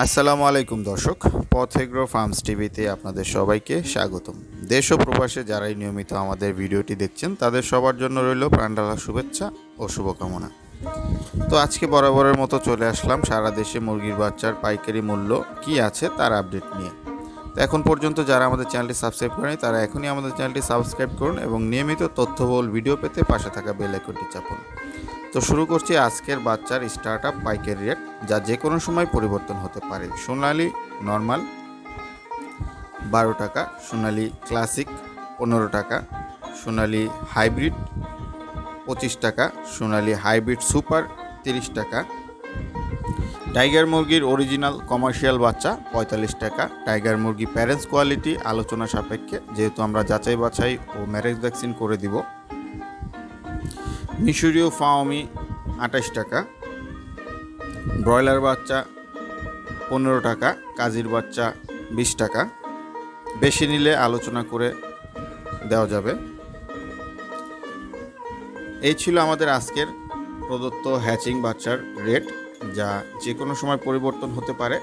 আসসালামু আলাইকুম দর্শক, পথেগ্রো ফার্মস টিভিতে আপনাদের সবাইকে স্বাগতম। দেশ ও প্রবাসে যারাই নিয়মিত আমাদের ভিডিওটি দেখছেন, তাদের সবার জন্য রইল প্রাণডালা শুভেচ্ছা ও শুভকামনা। তো আজকে বরাবরের মতো চলে আসলাম সারা দেশে মুরগির বাচ্চার পাইকারি মূল্য কি আছে তার আপডেট নিয়ে। তো এখন পর্যন্ত যারা আমাদের চ্যানেলটি সাবস্ক্রাইব করেনি, তারা এখনই আমাদের চ্যানেলটি সাবস্ক্রাইব করুন এবং নিয়মিত তথ্যবহুল ভিডিও পেতে পাশে থাকা বেল আইকনটি চাপুন। তো শুরু করছি আজকের বাচ্চার স্টার্ট আপ পাইকারি রেট যা যে কোনো সময় পরিবর্তন হতে পারে। সোনালি নর্মাল বারো টাকা। সোনালি ক্লাসিক পনেরো টাকা। সোনালি হাইব্রিড পঁচিশ টাকা। সোনালি হাইব্রিড সুপার তিরিশ টাকা। টাইগার মুরগির অরিজিনাল কমার্শিয়াল বাচ্চা, পঁয়তাল্লিশ টাকা। টাইগার মুরগি প্যারেন্টস কোয়ালিটি আলোচনা সাপেক্ষে। যেহেতু আমরা যাচাই বাছাই ও ম্যারেজ ভ্যাকসিন করে দিব। মিশরীয় ফাওমি আঠাশ টাকা, ব্রয়লার বাচ্চা পনেরো টাকা, কাজির বাচ্চা বিশ টাকা। বেশি নিলে আলোচনা করে দেওয়া যাবে। এই ছিল আমাদের আজকের প্রদত্ত হ্যাচিং বাচ্চার রেট, যা যে কোনো সময় পরিবর্তন হতে পারে।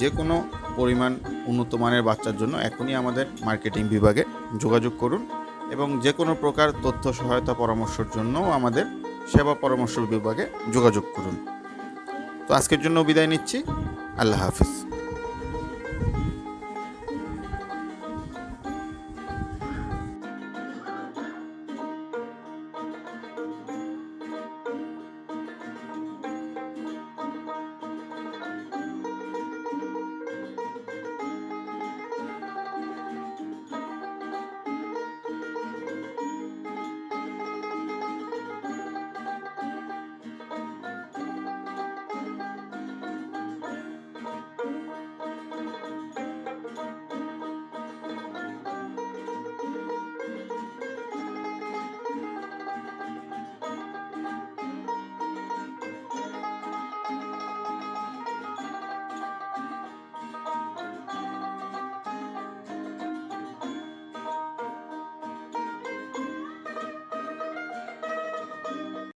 যে কোনো পরিমাণ উন্নত মানের বাচ্চার জন্য এখনই আমাদের মার্কেটিং বিভাগে যোগাযোগ করুন। এবং যে কোনো প্রকার তথ্য, সহায়তা, পরামর্শের জন্য আমাদের সেবা পরামর্শ বিভাগে যোগাযোগ করুন। তো আজকের জন্য বিদায় নিচ্ছি। আল্লাহ হাফিজ।